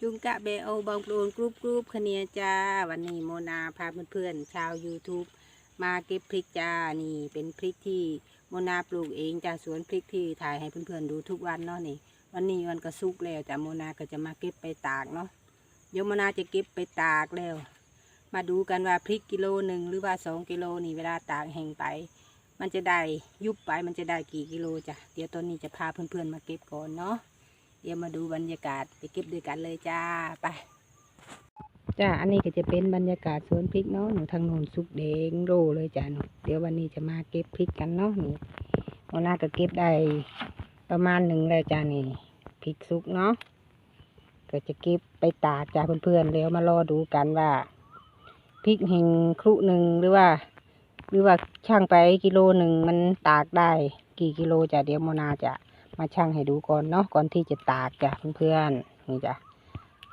จุงกะเบโอบองปลูนกรุ๊ปกรุ๊ปคเนียจ้า วันนี้โมนาพาเพื่อนๆชาว YouTube มาเก็บพริกจ้า นี่เป็นพริกที่โมนาปลูกเองจ้าสวนพริกที่ถ่ายให้เพื่อนๆดูทุกวันเนาะนี่ วันนี้วันก็สุกแล้วจ้าโมนาก็จะมาเก็บไปตากเนาะเดี๋ยวโมนาจะเก็บไปตากแล้ว มาดูกันว่าพริกกิโลหนึ่งหรือว่าสองกิโลนี่เวลาตากแห้งไป มันจะได้ยุบไปมันจะได้กี่กิโลจ้ะเดี๋ยวตอนนี้จะพาเพื่อนๆมาเก็บก่อนเนาะ ดี๋ยวมาดูบรรยากาศไปเก็บด้วยกันเลยจ้าไปจ้าอันนี้ก็จะเป็นบรรยากาศสวนพริกเนาะหนูทางโน้นสุกแดงโรเลยจ้าหนูเดี๋ยววันนี้จะมาเก็บพริกกันเนาะหนูวันหน้าก็เก็บได้ประมาณหนึ่งเลยจ้านี่พริกสุกเนาะก็จะเก็บไปตากจ้าเพื่อนๆแล้วมารอดูกันว่าพริกแห่งครุหนึ่งหรือว่า หรือว่าช่างไปกิโลหนึ่งมันตากได้ กี่กิโลจ้ะเดี๋ยวโมนาจะ มาชั่งให้ดูก่อนเนาะก่อนที่จะตากจ้ะเพื่อนๆนี่จ้ะ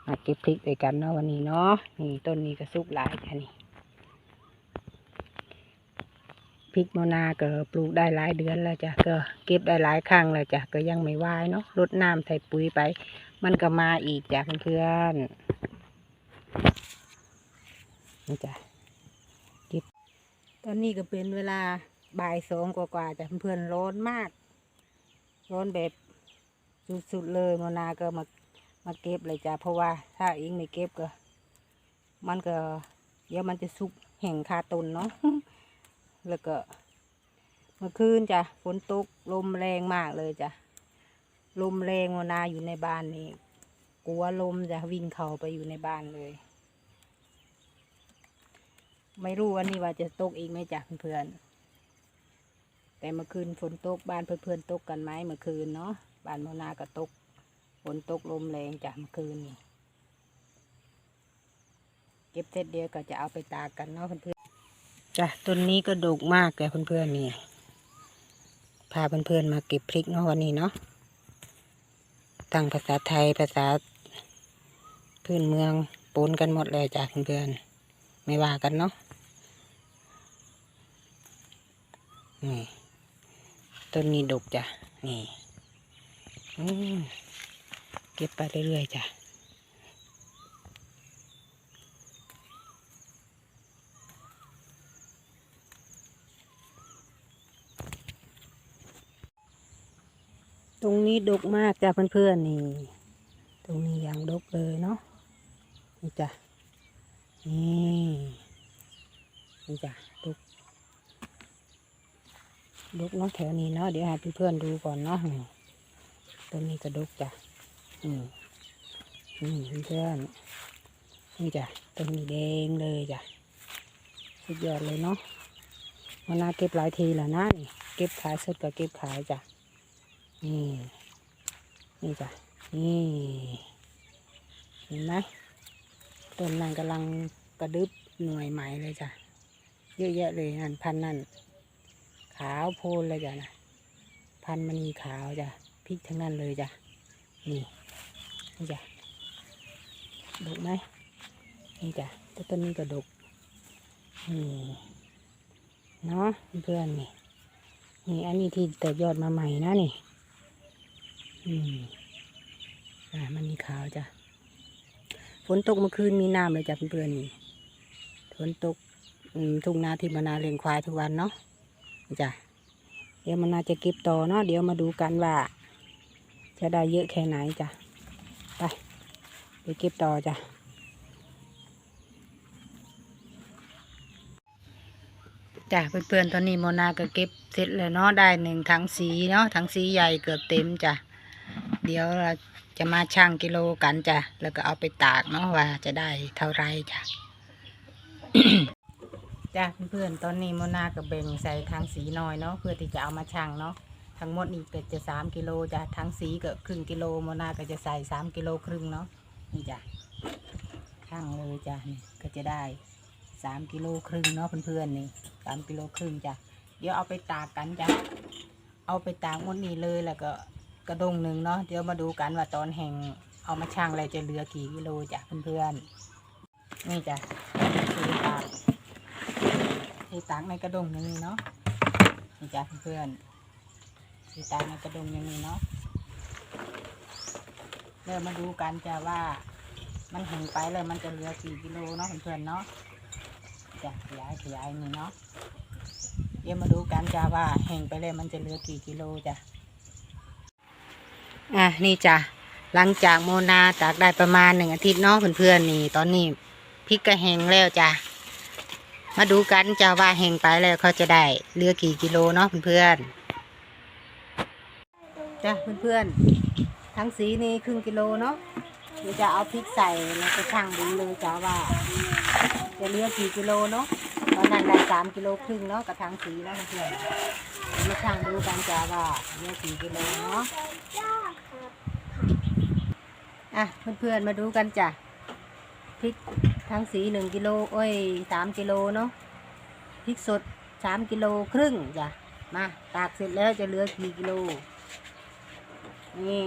มาเก็บพริกด้วยกันเนาะวันนี้เนาะนี่ต้นนี้ก็สุกหลายจ้ะนี่พริกมะนาก็ปลูกได้หลายเดือนแล้วจ้ะก็เก็บได้หลายครั้งแล้วจ้ะก็ยังไม่วายเนาะรดน้ำใส่ปุ๋ยไป มันก็มาอีกจ้ะเพื่อนๆนี่จ้ะเก็บตอนนี้ก็เป็นเวลาบ่ายสองกว่าๆจ้ะเพื่อนร้อนมาก ร้อนแบบสุดๆเลยมนาก็มามาเก็บเลยจ้ะเพราะว่าถ้าเองไม่เก็บก็ มันก็เดี๋ยวมันจะสุกแห้งคาต้นเนาะแล้วก็ เมื่อคืนจ้ะฝนตกลมแรงมากเลยจ้ะลมแรงมนาอยู่ในบ้านนี่กลัวลมจะวิ่งเข้าไปอยู่ในบ้านเลย ไม่รู้วันนี้ว่าจะตกอีกไหมจ้ะเพื่อนๆ แต่เมื่อคืนฝนตกบ้านเพื่อนๆตกกันไหมเมื่อคืนเนาะบ้านโมนาก็ตกฝนตกลมแรงจ้ะเมื่อคืนนี่เก็บเสร็จเดียวก็จะเอาไปตากกันเนาะเพื่อนๆจ้ะต้นนี้ก็ดกมากแกเพื่อนๆนี่พาเพื่อนๆมาเก็บพริกเนาะวันนี้เนาะตั้งภาษาไทยภาษาพื้นเมืองปนกันหมดเลยจ้ะเพื่อนๆไม่ว่ากันเนาะนี่ ต้นนี้ดกจ้ะ นี่เก็บไปเรื่อยๆจ้ะตรงนี้ดกมากจ้ะเพื่อนๆนี่ ตรงนี้ยังดกเลยเนาะนี่จ้ะนี่นี่จ้ะดก ดกเนาะแถวนี้เนาะเดี๋ยวให้เพื่อนๆดูก่อนเนาะต้นนี้ก็ดกจ้ะอืมนี่เพื่อนนี่จ้ะต้นนี้แดงเลยจ้ะสุดยอดเลยเนาะมานาเก็บหลายทีแล้วนะนี่เก็บขายสดกับเก็บขายจ้ะนี่นี่จ้ะนี่เห็นไหมต้นนั้นกำลังกระดึบหน่วยใหม่เลยจ้ะเยอะแยะเลยนั่นพันนั่น ขาวโพลนเลยจ้ะนะพันมณีขาวจ้ะพริกทั้งนั้นเลยจ้ะนี่นี่จ้ะดกไหมนี่จ้ะต้นนี้ก็ดกนี่เนาะเพื่อนนี่นี่อันนี้ที่แตกยอดมาใหม่นะนี่อืมอ่ามันมีขาวจ้ะฝนตกเมื่อคืนมีน้ำเลยจ้ะเพื่อนๆนี่ฝนตกทุ่งนาที่มานาเลี้ยงควายทุกวันเนาะ จ้ะเดี๋ยวมันน่าจะเก็บต่อเนาะเดี๋ยวมาดูกันว่า จะได้เยอะแค่ไหนจ้ะไปไปเก็บต่อจ้ะจ้ะเพื่อนๆตอนนี้โมนาก็เก็บเสร็จแล้วเนาะได้หนึ่งถังสีเนาะถังสีใหญ่เกือบเต็มจ้ะเดี๋ยวเราจะมาชั่งกิโลกันจ้ะแล้วก็เอาไปตากเนาะว่าจะได้เท่าไรจ้ะ จ้าเพื่อนๆตอนนี้โมนากับเบ่งใส่ทางสีน้อยเนาะเพื่อที่จะเอามาชั่งเนาะทั้งหมดนี่ก็จะสามกิโลจ้ะทางสีก็ครึ่งกิโลโมนาก็จะใส่สามกิโลครึ่งเนาะนี่จ้ะชั่งเลยจ้ะนี่ก็จะได้สามกิโลครึ่งเนาะเพื่อนๆนี่สามกิโลครึ่งจ้ะเดี๋ยวเอาไปตากกันจ้ะเอาไปตากหมดนี่เลยแล้วก็กระดงหนึ่งเนาะเดี๋ยวมาดูกันว่าตอนแห่งเอามาชั่งอะไรจะเหลือกี่กิโลจ้ะเพื่อนๆนี่จ้ะคือตา ที่ตากในกระดงอย่างนี้เนาะนี่จ้ะเพื่อนๆที่ตากในกระดงอย่างนี้เนาะเริ่มมาดูกันจ้ะว่า มันแห้งไปเลยมันจะเหลือกี่กิโลเนาะเพื่อนเนาะจะขยายขยายนี่เนาะเดี๋ยวมาดูกันจ้าว่าแห้งไปเลยมันจะเหลือกี่กิโลจ้ะอะนี่จ้ะหลังจากโมนาตากได้ประมาณหนึ่งอาทิตย์เนาะเพื่อนๆนี่ ตอนนี้พริกก็แห้งแล้วจ้ะ มาดูกันจ้าว่าแห้งไปแล้วเขาจะได้เหลือกี่กิโลเนาะเพื่อนๆจ้ะเพื่อนๆทั้งสีนี่ครึ่งกิโลเนาะเดี๋ยวจะเอาพริกใส่แล้วก็ช่างดูเลยจ้าว่า จะเหลือกี่กิโลเนาะตอนนั้นได้สามกิโลครึ่งเนาะกระถางสีแล้วเพื่อนๆเดี๋ยวมาช่างดูกันจ้าว่าเหลือกี่กิโลเนาะอะเพื่อนๆมาดูกันจ้ะพริก ทั้งสีหนึ่งกิโลโอ้ยสามกิโลเนาะพริกสดสามกิโลครึ่งจ้ะมาตากเสร็จแล้วจะเหลือกี่กิโล นี่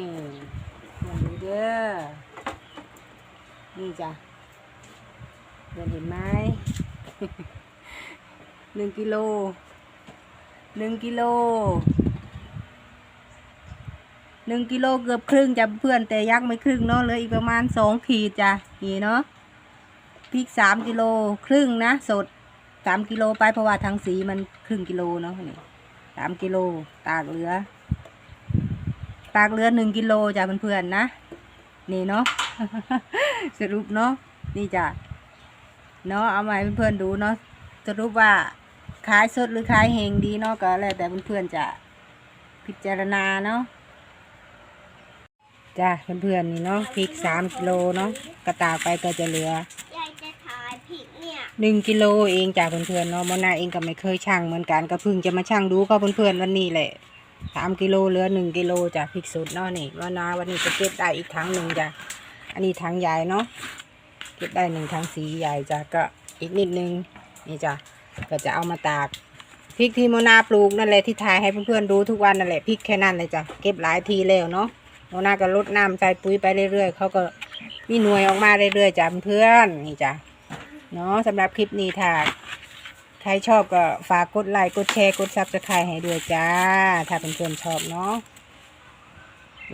มาดูเด้อนี่จ้ะเพื่อนเห็นไหมหนึ่งกิโลหนึ่งกิโลหนึ่งกิโลเกือบครึ่งจ้ะเพื่อนแต่ยักไม่ครึ่งเนาะเหลยอีกประมาณสองขีดจ้ะนี่เนาะ ริกสามกิโลครึ่งนะ สดสามกิโลไปเพราะว่าทางสีมันครึ่งกิโลเนาะนี่สามกิโลตากเหลือ ตากเหลือหนึ่งกิโลจ้ะเพื่อนๆนะ นี่เนาะสรุปเนาะนี่จ้ะเนาะเอามาเพื่อนๆดูเนาะสรุปว่าขายสดหรือขายเฮงดีเนาะก็แล้วแต่เพื่อนๆจะพิจารณาเนาะจ้ะเพื่อนๆนี่เนาะพริกสามกิโลเนาะกระตากไปก็จะเหลือ ผิดเนี่ยหนึ่งกิโลเองจ้ะเพื่อนๆเนาะมอนาเองก็ไม่เคยช่างเหมือนกันก็เพิ่งจะมาช่างดูก็เพื่อนๆวันนี้แหละสามกิโลเหลือหนึ่งกิโลจ้ะพริกสดเนาะนี่มอนาวันนี้จะเก็บได้อีกถังหนึ่งจ้ะอันนี้ถังใหญ่เนาะเก็บได้หนึ่งถังสีใหญ่จ้ะก็อีกนิดนึงนี่จ้ะก็จะเอามาตากพริกที่โมนาปลูกนั่นแหละที่ถ่ายให้เพื่อนๆดูทุกวันนั่นแหละพริกแค่นั้นเลยจ้ะเก็บหลายทีแล้วเนาะโมนาก็ลดน้ำใส่ปุ๋ยไปเรื่อยๆเขาก็มีหน่วยออกมาเรื่อยๆจ้ะเพื่อนนี่จ้ะ เนาะสำหรับคลิปนี้ถ้าใครชอบก็ฝากกดไลค์กดแชร์กดซับสไครต์ให้ด้วยจ้า ถ้าเพื่อนๆชอบเนาะ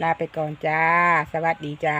ลาไปก่อนจ้า สวัสดีจ้า